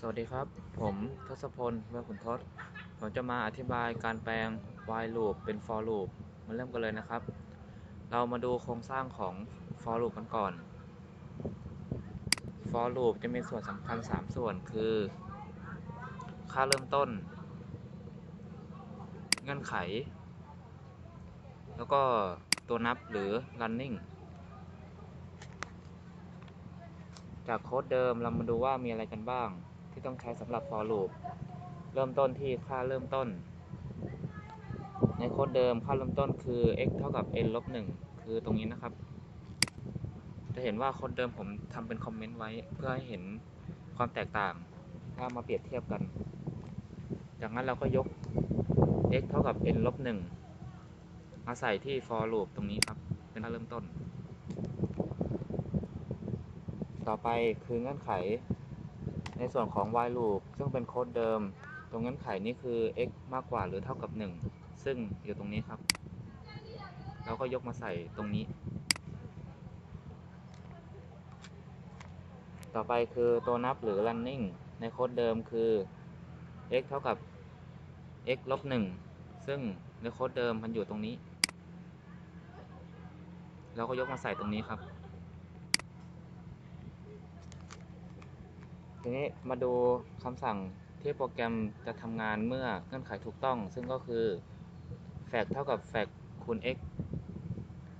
สวัสดีครับ ผมทศพลเวชขุนทศ ผมจะมาอธิบายการแปลง while loop เป็น for loop มาเริ่มกันเลยนะครับ เรามาดูโครงสร้างของ for loop กันก่อน for loop จะมีส่วนสำคัญ 3 ส่วนคือ ค่าเริ่มต้น เงื่อนไข แล้วก็ตัวนับหรือ running จากโค้ดเดิมเรามาดูว่ามีอะไรกันบ้าง ต้องใช้สำหรับ for loop เริ่มต้นที่ค่าเริ่มต้น ในโค้ดเดิมค่าเริ่มต้นคือ x เท่ากับ n ลบ1คือตรงนี้นะครับ จะเห็นว่าโค้ดเดิมผมทำเป็นคอมเมนต์ไว้เพื่อให้เห็นความแตกต่าง ถ้ามาเปรียบเทียบกัน จากนั้นเราก็ยก x เท่ากับ n ลบ1มาใส่ที่ for loop ตรงนี้ครับ เป็นค่าเริ่มต้น ต่อไปคือเงื่อนไข ในส่วนของ while loop ซึ่งเป็นโค้ดเดิม ตรงเงื่อนไขนี้คือ x มากกว่าหรือเท่ากับ 1 ซึ่งอยู่ตรงนี้ครับ เราก็ยกมาใส่ตรงนี้ ต่อไปคือตัวนับหรือ running ในโค้ดเดิมคือ x เท่ากับ x ลบ1ซึ่งในโค้ดเดิมมันอยู่ตรงนี้ เราก็ยกมาใส่ตรงนี้ครับ ทีนี้มาดูคำสั่งที่โปรแกรมจะทำงานเมื่อเงื่อนไขถูกต้อง ซึ่งก็คือ fact เท่ากับ fact คูณ x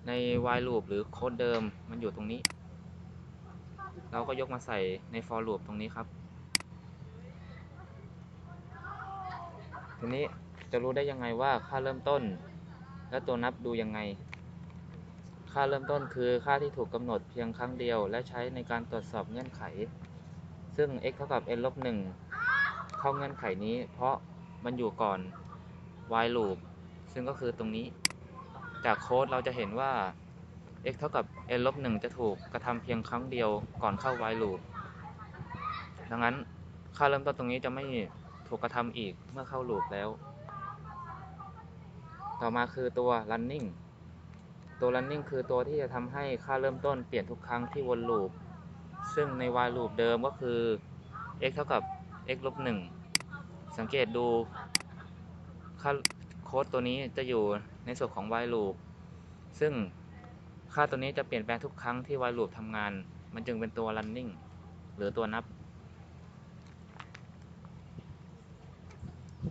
ใน while loop หรือโค้ดเดิมมันอยู่ตรงนี้ เราก็ยกมาใส่ใน for loop ตรงนี้ครับ ทีนี้จะรู้ได้ยังไงว่าค่าเริ่มต้น และตัวนับดูยังไง ค่าเริ่มต้นคือค่าที่ถูกกำหนดเพียงครั้งเดียว และใช้ในการตรวจสอบเงื่อนไข ซึ่ง x เท่ากับ n ลบ1เข้าเงื่อนไขนี้ เพราะมันอยู่ก่อน while loop ซึ่งก็คือตรงนี้ จากโค้ดเราจะเห็นว่า x เท่ากับ n ลบ1จะถูกกระทำเพียงครั้งเดียวก่อนเข้า while loop ดังนั้นค่าเริ่มต้นตรงนี้จะไม่ถูกกระทำอีกเมื่อเข้า loop แล้ว ต่อมาคือตัว running ตัว running คือตัวที่จะทำให้ค่าเริ่มต้นเปลี่ยนทุกครั้งที่วน loop ซึ่งใน while loop เดิมก็คือ x เท่ากับ x ลบ1สังเกตดูค่าโค้ดตัวนี้จะอยู่ในส่วนของ while loop ซึ่งค่าตัวนี้จะเปลี่ยนแปลงทุกครั้งที่ while loop ทำงาน มันจึงเป็นตัว running หรือตัวนับ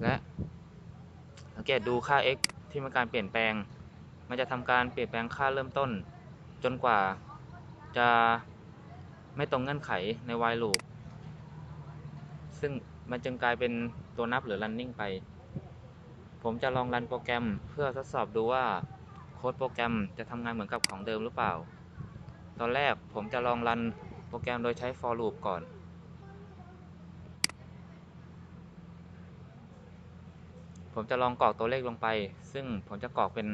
และสังเกตดูค่า x ที่มีการเปลี่ยนแปลง มันจะทำการเปลี่ยนแปลงค่าเริ่มต้น จนกว่าจะ ไม่ตรงเงื่อนไขใน while loop ซึ่งมันจึงกลายเป็นตัวนับหรือ running ไป ผมจะลองรันโปรแกรมเพื่อทดสอบดูว่า โค้ดโปรแกรมจะทำงานเหมือนกับของเดิมหรือเปล่า ตอนแรกผมจะลองรันโปรแกรมโดยใช้ for loop ก่อนผมจะลองกรอกตัวเลขลงไป ซึ่งผมจะกรอกเป็น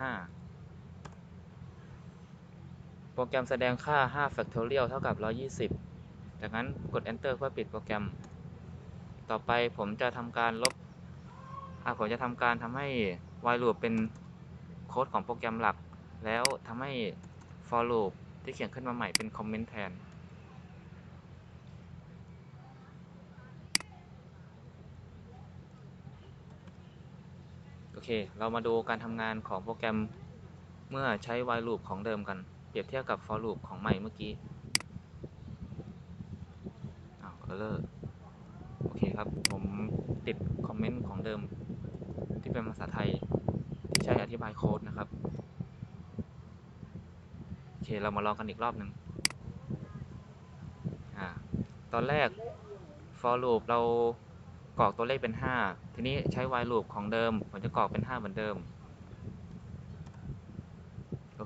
5 โปรแกรมแสดงค่า 5 factorial เท่ากับ 120 จากนั้นกด enter เพื่อปิดโปรแกรม ต่อไปผมจะทำการลบผมจะทำการทำให้ while loop เป็นโค้ดของโปรแกรมหลัก แล้วทำให้ for loop ที่เขียนขึ้นมาใหม่เป็นคอมเมนต์แทนโอเค เรามาดูการทำงานของโปรแกรมเมื่อใช้ while loop ของเดิมกัน รียบเทียบกับ for loop ของใหม่เมื่อกี้อ้าว error โอเคครับ ผมติดคอมเมนต์ของเดิม ที่เป็นภาษาไทย ที่ใช้อธิบายโค้ดนะครับ โอเค เรามาลองกันอีกรอบหนึ่งอ่า ตอนแรก for loop เรากรอกตัวเลขเป็น 5 ทีนี้ใช้ while loop ของเดิม ผมจะกรอกเป็น 5 เหมือนเดิม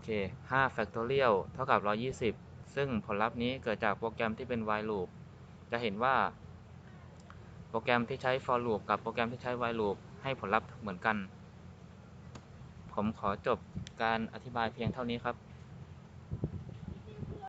เค5 factorial เท่ากับ 120 ซึ่งผลลัพธ์นี้เกิดจากโปรแกรมที่เป็น while loop จะเห็นว่า โปรแกรมที่ใช้ for loop กับโปรแกรมที่ใช้ while loop ให้ผลลัพธ์เหมือนกัน ผมขอจบการอธิบายเพียงเท่านี้ครับ